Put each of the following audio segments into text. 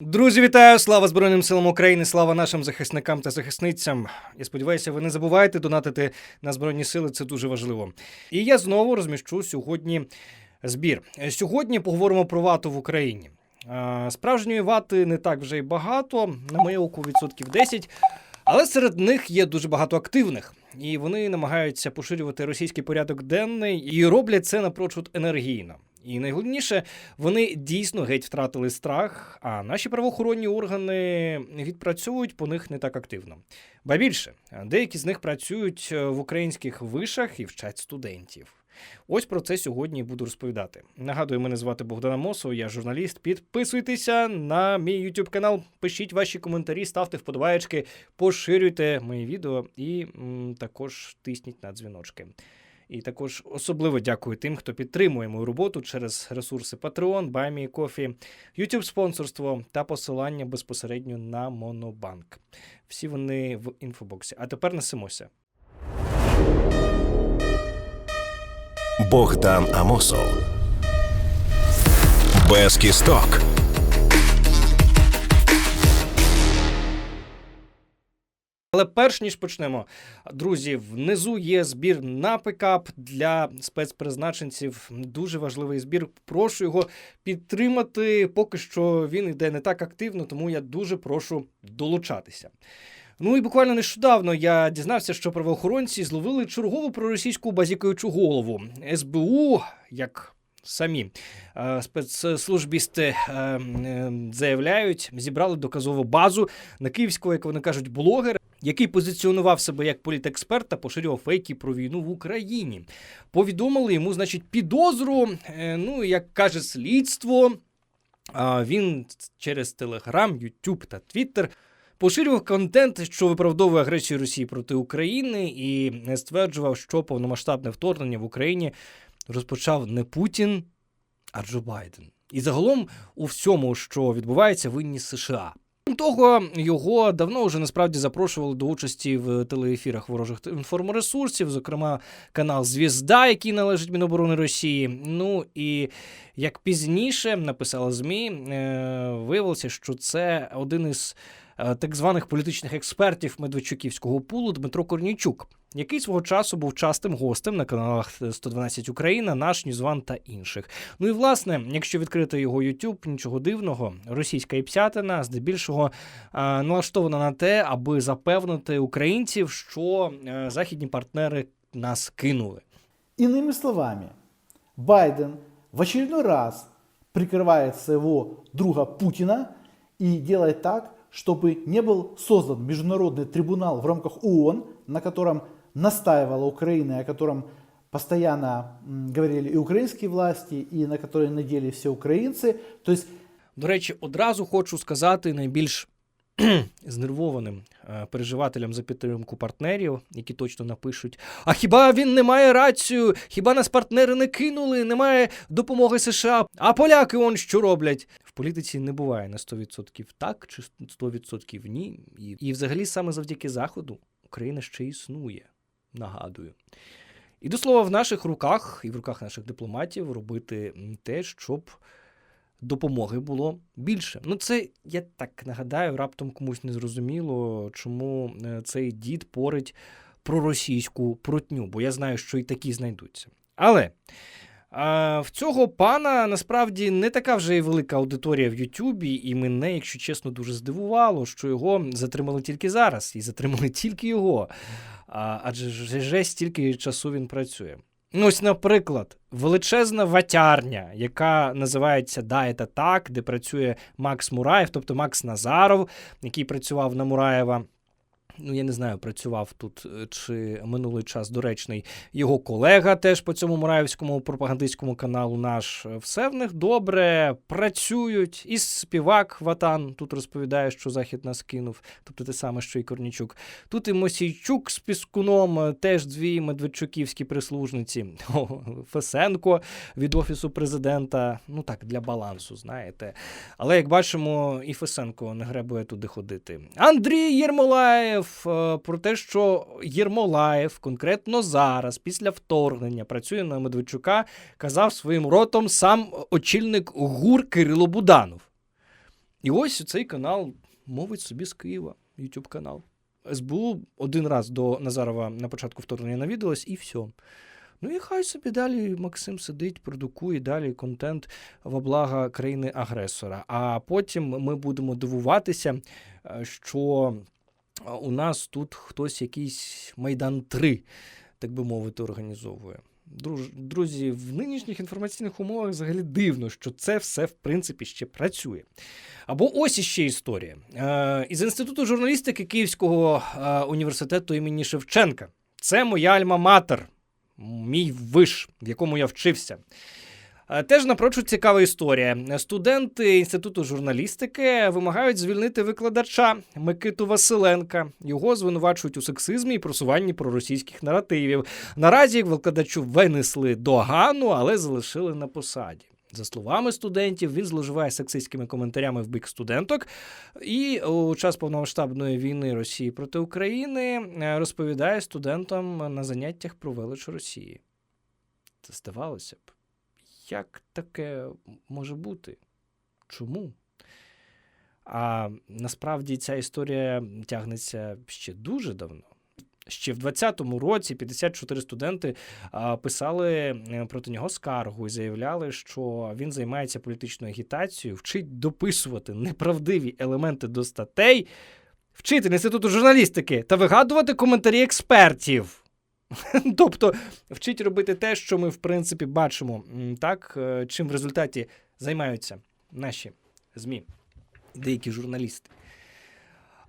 Друзі, вітаю! Слава Збройним силам України! Слава нашим захисникам та захисницям! Я сподіваюся, ви не забуваєте донатити на збройні сили. Це дуже важливо. І я знову розміщу сьогодні збір. Сьогодні поговоримо про вату в Україні. Справжньої вати не так вже й багато, на моє око відсотків 10, але серед них є дуже багато активних. І вони намагаються поширювати російський порядок денний і роблять це напрочуд енергійно. І найголовніше, вони дійсно геть втратили страх, а наші правоохоронні органи відпрацьовують по них не так активно. Ба більше, деякі з них працюють е, в українських вишах і вчать студентів. Ось про це сьогодні буду розповідати. Нагадую, мене звати Богдана Мосов, я журналіст. Підписуйтеся на мій YouTube канал, пишіть ваші коментарі, ставте вподобаєчки, поширюйте мої відео і м, також тисніть на дзвіночки. І також особливо дякую тим, хто підтримує мою роботу через ресурси Patreon, BuyMeCoffee, YouTube спонсорство та посилання безпосередньо на Монобанк. Всі вони в інфобоксі. А тепер несемося. Богдан Амосов. Без кісток. Але перш ніж почнемо, друзі, внизу є збір на пикап для спецпризначенців. Дуже важливий збір. Прошу його підтримати. Поки що він йде не так активно, тому я дуже прошу долучатися. Ну і буквально нещодавно я дізнався, що правоохоронці зловили чергову проросійську базікаючу голову СБУ, як самі е, спецслужбісти е, е, заявляють, зібрали доказову базу на київського, як вони кажуть, блогера. Який позиціонував себе як політексперт та поширював фейки про війну в Україні. Повідомили йому, значить, підозру. е, Ну, як каже слідство, він через Телеграм, Ютуб та Твіттер поширював контент, що виправдовує агресію Росії проти України, і не стверджував, що повномасштабне вторгнення в Україні розпочав не Путін, а Джо Байден. І загалом у всьому, що відбувається, винні США. Того, його давно вже насправді запрошували до участі в телеефірах ворожих інформресурсів, зокрема канал Звізда, який належить Міноборони Росії. Ну і як пізніше написала ЗМІ, е, виявилося, що це один із е, так званих політичних експертів Медведчуківського пулу Дмитро Корнійчук, який свого часу був частим гостем на каналах 112 Україна, наш Ньюзван та інших. Ну і власне, якщо відкрити його YouTube, нічого дивного, російська іпсятина здебільшого е, налаштована на те, аби запевнити українців, що е, західні партнери нас кинули. Иными словами, Байден в очередной раз прикрывает своего друга Путина и делает так, чтобы не был создан международный трибунал в рамках ООН, на котором настаивала Украина, о котором постоянно говорили и украинские власти, и на который надеялись все украинцы. То есть До речі, одразу хочу сказати найбільш знервованим е, переживателям за підтримку партнерів, які точно напишуть: А хіба він не має рацію? Хіба нас партнери не кинули? Немає допомоги США? А поляки он що роблять? В політиці не буває на 100% так чи 100% ні. І, і взагалі саме завдяки Заходу Україна ще існує. Нагадую. І до слова, в наших руках і в руках наших дипломатів робити те, щоб допомоги було більше. Ну, це я так нагадаю, раптом комусь не зрозуміло, чому е, цей дід порить про російську прутню, бо я знаю, що і такі знайдуться. Але в цього пана насправді не така вже й велика аудиторія в Ютубі, і мене, якщо чесно, дуже здивувало, що його затримали тільки зараз, і затримали тільки його. А, адже ж вже стільки часу він працює. Ну, ось, наприклад, величезна ватярня, яка називається Да, так, де працює Макс Мураєв, тобто Макс Назаров, який працював на Мураєва. Ну, я не знаю, працював тут е, чи минулий час доречний його колега теж по цьому мураївському пропагандистському каналу наш. Все в них добре, працюють. І співак Ватан тут розповідає, що Захід нас кинув, тобто те саме, що і Корнічук. Тут і Мосійчук з Піскуном, е, теж дві медведчуківські прислужниці. Фесенко від Офісу президента. Ну так, для балансу, знаєте. Але як бачимо, і Фесенко не гребує туди ходити. Андрій Єрмолаєв е, про те, що Єрмолаєв конкретно зараз, після вторгнення, працює на Медведчука, казав своїм ротом сам очільник ГУР Кирило Буданов. І ось цей канал мовить собі з Києва, YouTube канал. СБУ один раз до Назарова на початку вторгнення навідалось, і все. Ну і хай собі далі Максим сидить, продукує далі контент во благо країни-агресора. А потім ми будемо дивуватися, е, що у нас тут хтось якийсь Майдан 3, так би мовити, організовує. Друзі, в нинішніх інформаційних умовах взагалі дивно, що це все в принципі ще працює. Або ось іще історія. Е, із Інституту журналістики Київського е, університету імені Шевченка. Це моя альма-матер, мій виш, в якому я вчився. Е, Теж напрочуд цікава історія. Студенти інституту журналістики вимагають звільнити викладача Микиту Василенка. Його звинувачують у сексизмі і просуванні проросійських наративів. Наразі викладачу винесли догану, але залишили на посаді. За словами студентів, він зловживає сексистськими коментарями в бік студенток. І у час повномасштабної війни Росії проти України е, розповідає студентам на заняттях про велич Росії. Це здавалося б, як таке може бути? Чому? А насправді ця історія тягнеться ще дуже давно. Ще в 20-му році 54 студенти писали е, проти нього скаргу і заявляли, що він займається політичною агітацією, вчить дописувати неправдиві елементи до статей, вчитель інституту журналістики та вигадувати коментарі експертів. Тобто вчить робити те, що ми в принципі бачимо, так, е, чим в результаті займаються наші ЗМІ, деякі журналісти.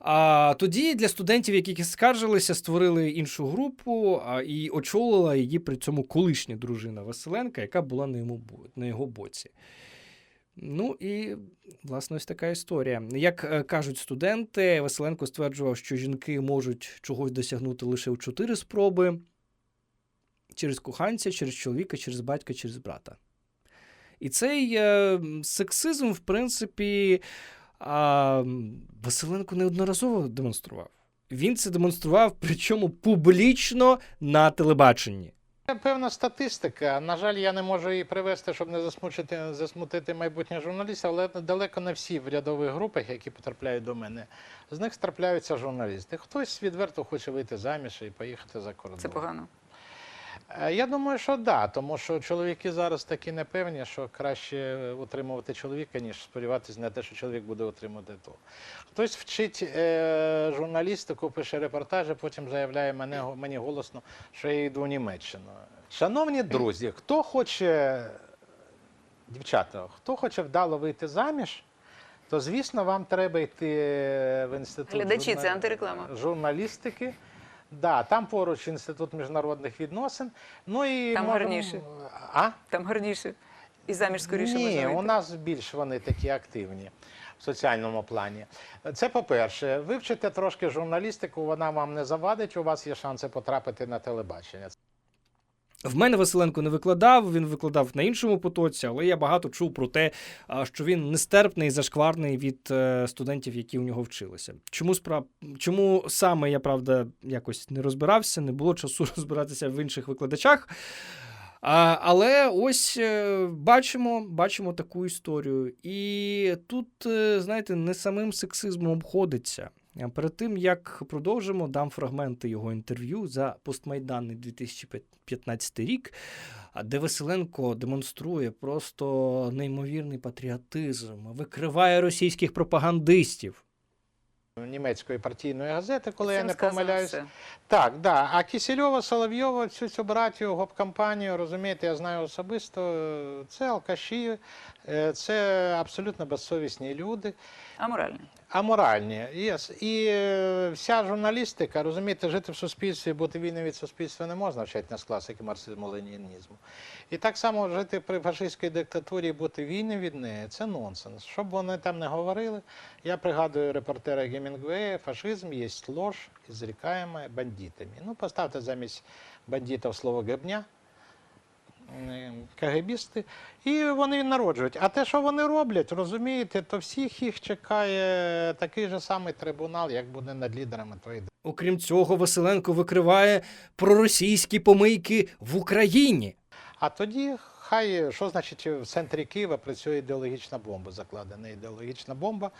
А тоді для студентів, які скаржилися, створили іншу групу а, і очолила її при цьому колишня дружина Василенка, яка була на, йому, на його боці. Ну і власне ось така історія. Як е, кажуть студенти, Василенко стверджував, що жінки можуть чогось досягнути лише у чотири спроби через коханця, через чоловіка, через батька, через брата. І цей е, сексизм, в принципі, Василенко неодноразово демонстрував. Він це демонстрував, причому публічно на телебаченні. Певна статистика. На жаль, я не можу її привести, щоб не засмучити, засмутити майбутніх журналістів, але далеко не всі в рядових групах, які потрапляють до мене, з них трапляються журналісти. Хтось відверто хоче вийти заміж і поїхати за кордон. Це погано. Е, Я думаю, що так, да, тому що чоловіки зараз такі непевні, що краще утримувати чоловіка, ніж сподіватися на те, що чоловік буде утримувати того. Хтось вчить е, журналістику, пише репортажі, потім заявляє мене, мені голосно, що я йду в Німеччину. Шановні друзі, хто хоче, дівчата, хто хоче вдало вийти заміж, то звісно вам треба йти в інститут Глядачі, журна- це антиреклама. журналістики. Да, там поруч інститут міжнародних відносин. Ну і Там можем... гарніше. А? Там гарніше. І заміж скоріше Ні, у нас більш вони такі активні в соціальному плані. Це по-перше, вивчите трошки журналістику, вона вам не завадить, у вас є шанси потрапити на телебачення. В мене Василенко не викладав, він викладав на іншому потоці, але я багато чув про те, що він нестерпний зашкварний від е, студентів, які у нього вчилися. Чому справ... Чому саме я правда якось не розбирався, не було часу розбиратися в інших викладачах. А, але ось е, бачимо, бачимо таку історію. І тут, е, знаєте, не самим сексизмом обходиться. Перед тим як продовжимо, дам фрагменти його інтерв'ю за постмайданний 2015 рік, де Василенко демонструє просто неймовірний патріотизм, викриває російських пропагандистів. Німецької партійної газети, коли я не помиляюсь. все. Так, да. А Кисельова, Соловйова, цю цю братію, гоп-кампанію, розумієте, я знаю особисто. Це алкаші, е, це абсолютно безсовісні люди. Аморальний. Аморальні. Yes. І е, вся журналістика, розумієте, жити в суспільстві, бути вільним від суспільства не можна вчити нас класики марксизму ленінізму. І так само жити при фашистській диктатурі бути вільним від неї це нонсенс. Що б вони там не говорили, я пригадую репортера Гемінгвея, фашизм є ложь, ізрікаємо бандитами. Ну, поставте замість бандитів слово гебня. КГБісти, і вони народжують. А те, що вони роблять, розумієте, то всіх їх чекає такий же самий трибунал, як буде над лідерами тої Окрім цього, Василенко викриває проросійські помийки в Україні. А тоді хай що значить в центрі Києва працює ідеологічна бомба, закладена ідеологічна бомба.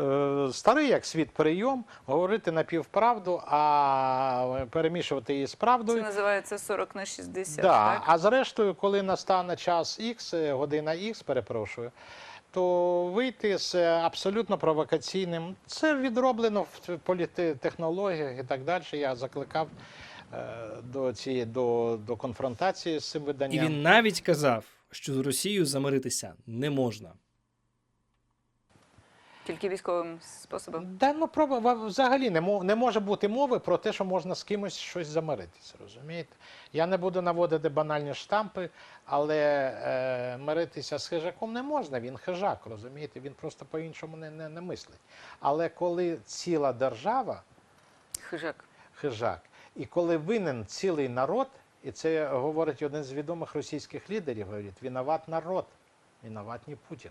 Е, Старий як світ прийом, говорити напівправду, а перемішувати її з Це правдою. називається 40 на 60, Да. так? А зрештою, коли настане час X, е, година X, перепрошую, то вийти з е, абсолютно провокаційним. Це відроблено в політтехнологіях і так далі. Я закликав до цієї до, до конфронтації з цим І виданням. він навіть казав, що з Росією замиритися не можна. Тільки військовим способом. Да, ну, проба- взагалі не, мо- не може бути мови про те, що можна з кимось щось замиритися, розумієте? Я не буду наводити банальні штампи, але е, миритися з хижаком не можна, він хижак, розумієте? Він просто по-іншому не, не, не мислить. Але коли ціла держава Хижак. хижак, і коли винен цілий народ, і це говорить один з відомих російських лідерів, говорить, виноват народ, виноват не Путін.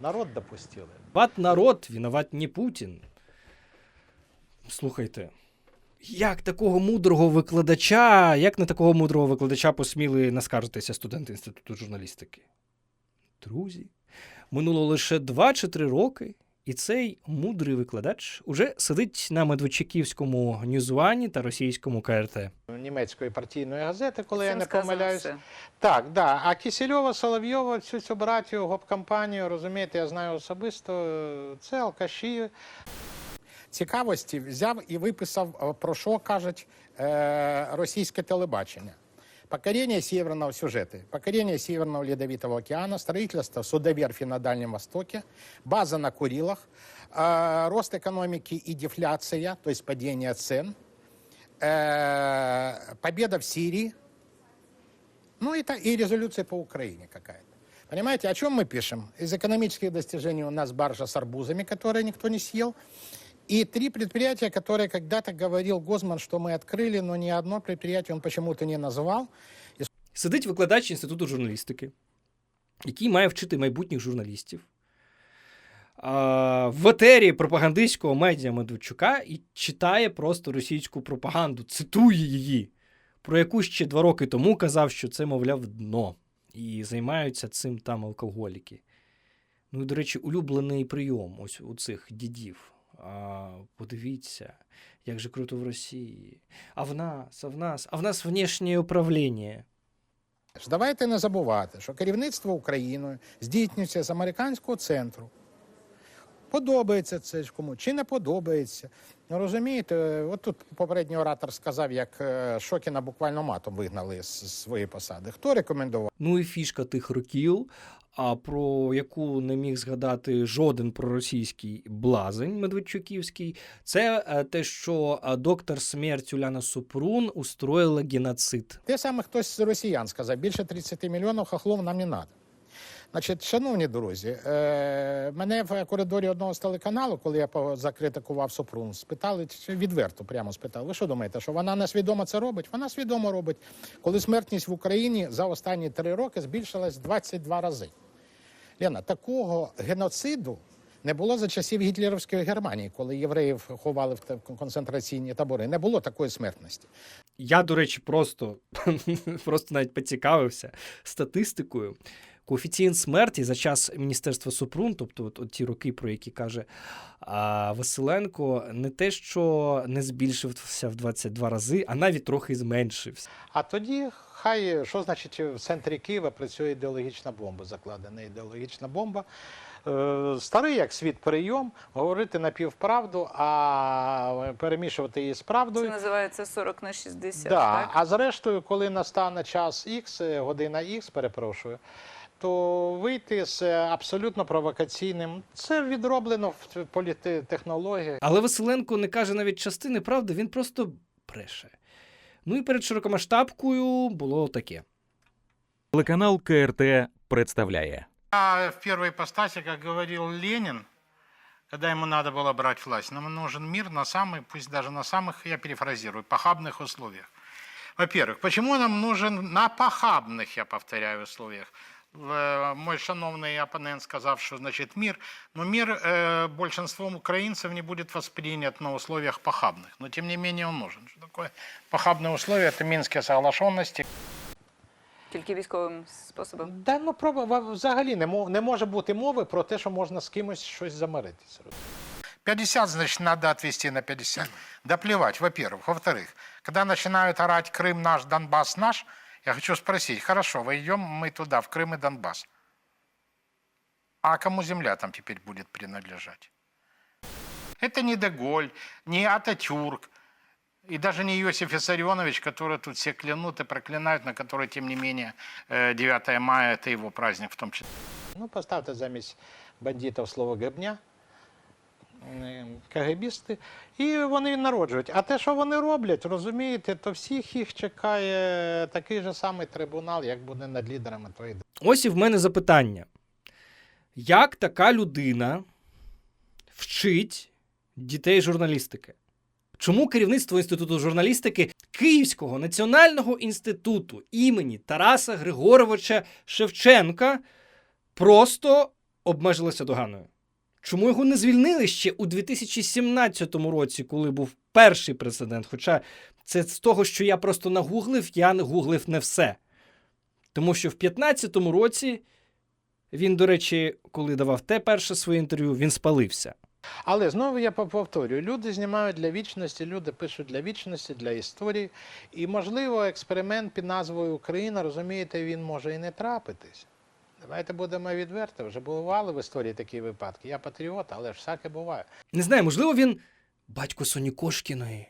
Народ допустили. Ват народ, виноват не Путін. Слухайте, як такого мудрого викладача, як на такого мудрого викладача посміли наскаржитися студенти Інституту журналістики? Друзі, минуло лише 2 чи 3 роки, і цей мудрий викладач уже сидить на Медведчиківському Ньюзвані та російському КРТ. Німецької партійної газети, коли я не помиляюсь. все. Так, да. А Кисельова, Соловйова, всю цю братію, гоп-компанію, розумієте, я знаю особисто. Це алкаші. цікавості взяв і виписав, е, про що кажуть е, російське телебачення. Покорение Северного сюжеты. Покорение Северного Ледовитого океана, строительство судоверфи на Дальнем Востоке, база на Курилах, э, рост экономики и дефляция, то есть падение цен, э, победа в Сирии, ну и, та- и резолюция по Украине какая-то. Понимаете, о чем мы пишем? Из экономических достижений у нас баржа с арбузами, которые никто не съел. И три предприятия, которые когда-то говорил Гозман, что мы открыли, но ни одно предприятие он почему-то не назвал. Сидить викладач Інституту журналістики, який має вчити майбутніх журналістів. А, в етері пропагандистського медіа Медведчука і читає просто російську пропаганду, цитує її, про яку ще два роки тому казав, що це, мовляв, дно. І займаються цим там алкоголіки. Ну і, до речі, улюблений прийом ось у цих дідів. А, подивіться, як же круто в Росії. А в нас, а в нас, а в нас внішнє управління. Давайте не забувати, що керівництво Україною здійснюється з американського центру. Подобається це кому чи не подобається. Ну розумієте, от тут попередній оратор сказав, як е, Шокіна буквально матом вигнали з своєї посади. Хто рекомендував? Ну і фішка тих років, а про яку не міг згадати жоден проросійський блазень Медведчуківський, це е, те, що е, доктор смерть Уляна Супрун устроїла геноцид. Те саме хтось з росіян сказав, більше 30 мільйонів хохлов нам не треба. Значить, шановні друзі, е, мене в коридорі одного з телеканалу, коли я закритикував Супрун, спитали відверто, прямо спитали. Ви що думаєте, що вона несвідомо це робить? Вона свідомо робить. Коли смертність в Україні за останні три роки збільшилась 22 рази. Лена, такого геноциду не було за часів гітлерівської Германії, коли євреїв ховали в концентраційні табори. Не було такої смертності. Я, до речі, просто, просто навіть поцікавився статистикою. Коефіцієнт смерті за час міністерства Супрун, тобто от, от ті роки, про які каже а, Василенко, не те, що не збільшився в 22 рази, а навіть трохи зменшився. А тоді хай що значить в центрі Києва працює ідеологічна бомба, закладена ідеологічна бомба. Е, Старий як світ прийом, говорити напівправду, а перемішувати її з Це називається 40 на 60, Да. так? А зрештою, коли настане час X, е, година X, перепрошую, то вийти з е, абсолютно провокаційним. Це відроблено в політтехнологіях. Але Василенко не каже навіть частини правди, він просто бреше. Ну і перед широкомасштабкою було таке. Телеканал КРТ представляє А в первой ипостаси, как говорил Ленин, когда ему надо было брать власть, нам нужен мир на самых, пусть даже на самых, я перефразирую, похабных условиях. Во-первых, почему нам нужен на похабных, я повторяю, условиях? Э, Мой шановный оппонент сказав, что значит мир, но мир э, большинством украинцев не будет воспринят на условиях похабных. Но тем не менее он нужен. Что такое похабные условия? Это Минские соглашенности, Тільки військовим способом. Да, ну, проба, ва- взагалі не, мо- не може бути мови про те, що можна з кимось щось замиритися. 50, значит, надо отвести на 50. Да плевать, во-первых. Во-вторых, когда начинают орать «Крым наш, Донбасс наш», я хочу спросить, хорошо, войдем мы туда, в Крым и Донбасс. А кому земля там теперь будет принадлежать? Это не Деголь, не Ататюрк, и даже не Иосиф Виссарионович, который тут все клянут и проклинают, на который, тем не менее, э, 9 мая – это его праздник в том числе. Ну, поставте замість бандитів слово гебня, е, КГБісти, і вони народжують. А те, що вони роблять, розумієте, то всіх їх чекає такий же самий трибунал, як буде над лідерами тої Ось і в мене запитання. Як така людина вчить дітей журналістики? Чому керівництво Інституту журналістики Київського національного інституту імені Тараса Григоровича Шевченка просто обмежилося доганою? Чому його не звільнили ще у 2017 році, коли був перший прецедент? Хоча це з того, що я просто нагуглив, я не гуглив не все. Тому що в 15-му році він, до речі, коли давав те перше своє інтерв'ю, він спалився. Але знову я повторюю: люди знімають для вічності, люди пишуть для вічності, для історії. І, можливо, експеримент під назвою Україна, розумієте, він може і не трапитись. Давайте будемо відверті. Вже бували в історії такі випадки. Я патріот, але ж всяке буває. Не знаю, можливо, він батько Соні Кошкіної,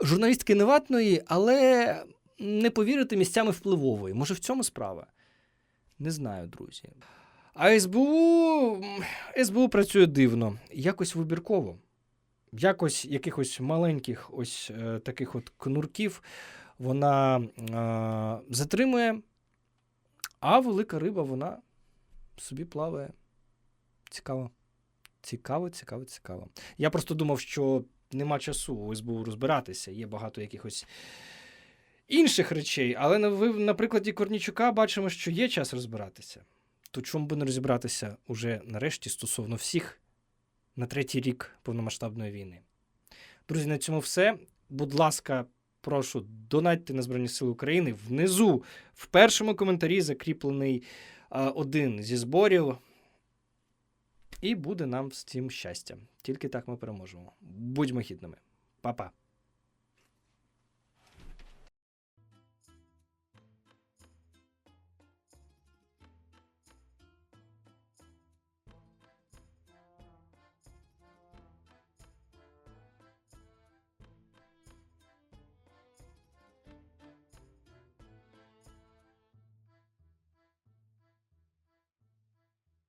журналістки неватної, але не повірити місцями впливової. Може, в цьому справа? Не знаю, друзі. А СБУ, СБУ працює дивно, якось вибірково. Якось якихось маленьких ось е, таких от кнурків вона е, затримує, а велика риба вона собі плаває. Цікаво. Цікаво, цікаво, цікаво. Я просто думав, що нема часу у СБУ розбиратися, є багато якихось інших речей, але на, прикладі Корнічука бачимо, що є час розбиратися. То чому би не розібратися уже нарешті стосовно всіх на третій рік повномасштабної війни? Друзі, на цьому все. Будь ласка, прошу, донатьте на Збройні Сили України. Внизу в першому коментарі закріплений а, один зі зборів. І буде нам з цим щастя. Тільки так ми переможемо. Будьмо гідними. Па-па.